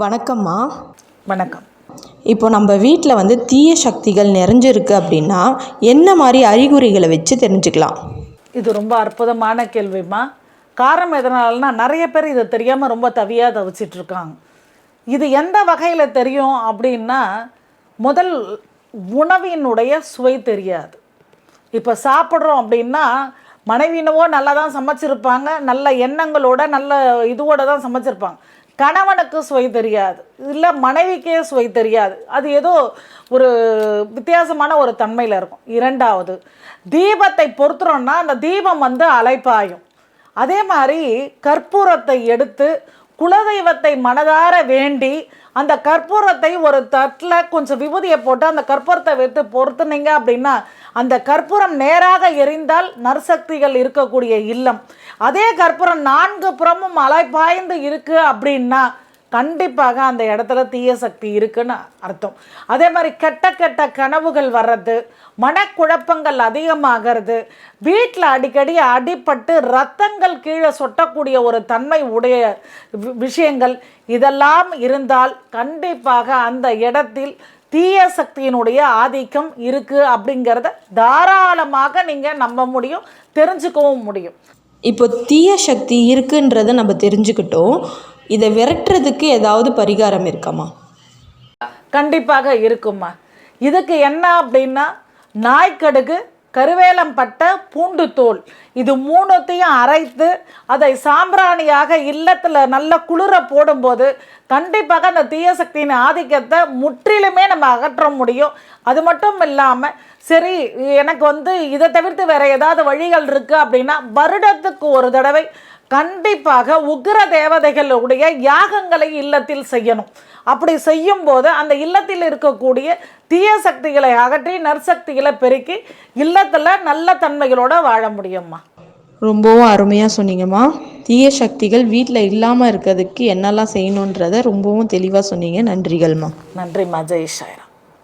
வணக்கம்மா. வணக்கம். இப்போ நம்ம வீட்டில் வந்து தீய சக்திகள் நிறைஞ்சிருக்கு அப்படின்னா என்ன மாதிரி அறிகுறிகளை வச்சு தெரிஞ்சுக்கலாம்? இது ரொம்ப அற்புதமான கேள்விம்மா. காரணம் எதனாலனா நிறைய பேர் இதை தெரியாமல் ரொம்ப தவியாக தவிச்சிட்டு இருக்காங்க. இது எந்த வகையில் தெரியும் அப்படின்னா முதல் உணவினுடைய சுவை தெரியாது. இப்போ சாப்பிட்றோம் அப்படின்னா மனைவினவோ நல்லா தான் சமைச்சிருப்பாங்க நல்ல எண்ணங்களோட நல்ல இதுவோட தான் சமைச்சிருப்பாங்க. கணவனுக்கு சுவை தெரியாது. இல்லை மனைவிக்கே சுவை தெரியாது. அது ஏதோ ஒரு வித்தியாசமான ஒரு தன்மையில் இருக்கும். இரண்டாவது தீபத்தை பொறுத்துறோம்னா அந்த தீபம் வந்து அலைப்பாயும். அதே மாதிரி கற்பூரத்தை எடுத்து குலதெய்வத்தை மனதார வேண்டி அந்த கற்பூரத்தை ஒரு தட்டில் கொஞ்சம் விபூதியை போட்டு அந்த கற்பூரத்தை வைத்து பொறுத்துனீங்க அப்படின்னா அந்த கற்பூரம் நேராக எரிந்தால் நற்சக்திகள் இருக்கக்கூடிய இல்லம். அதே கற்பூரம் நான்கு புறமும் அலைப்பாய்ந்து இருக்குது அப்படின்னா கண்டிப்பாக அந்த இடத்துல தீய சக்தி இருக்குன்னு அர்த்தம். அதே மாதிரி கெட்ட கெட்ட கனவுகள் வர்றது மனக்குழப்பங்கள் அதிகமாகிறது வீட்டில் அடிக்கடி அடிப்பட்டு ரத்தங்கள் கீழே சொட்டக்கூடிய ஒரு தன்மை உடைய வி- விஷயங்கள் இதெல்லாம் இருந்தால் கண்டிப்பாக அந்த இடத்தில் தீய சக்தியினுடைய ஆதிக்கம் இருக்குது அப்படிங்கிறத தாராளமாக நீங்கள் நம்ப முடியும் தெரிஞ்சுக்கவும் முடியும். இப்போ தீய சக்தி இருக்குன்றதை நம்ம தெரிஞ்சுக்கிட்டோம். இதை விரட்டுறதுக்கு ஏதாவது பரிகாரம் இருக்காமா? கண்டிப்பாக இருக்கும்மா. இதுக்கு என்ன அப்படின்னா நாய்க்கடுகு கருவேலம் பட்டை பூண்டு தோல் இது மூணுத்தையும் அரைத்து அதை சாம்பிராணியாக இல்லத்தில் நல்ல குளிர போடும்போது கண்டிப்பாக அந்த தீய சக்தியின் ஆதிக்கத்தை முற்றிலுமே நம்ம அகற்ற முடியும். அது மட்டும் இல்லாமல் சரி எனக்கு வந்து இதை தவிர்த்து வேறு ஏதாவது வழிகள் இருக்குது அப்படின்னா வருடத்துக்கு ஒரு தடவை கண்டிப்பாக உக்கிர தேவதைகளுடைய யாகங்களை இல்லத்தில் செய்யணும். அப்படி செய்யும்போது அந்த இல்லத்தில் இருக்கக்கூடிய தீய சக்திகளை அகற்றி நற்சக்திகளை பெருக்கி இல்லத்தில் நல்ல தன்மைகளோட வாழ முடியும்மா? ரொம்பவும் அருமையாக சொன்னீங்கம்மா. தீய சக்திகள் வீட்டில் இல்லாமல் இருக்கிறதுக்கு என்னெல்லாம் செய்யணுன்றதை ரொம்பவும் தெளிவாக சொன்னீங்க. நன்றிகள்மா. நன்றிம்மா. ஜெய் சாய்ராம்.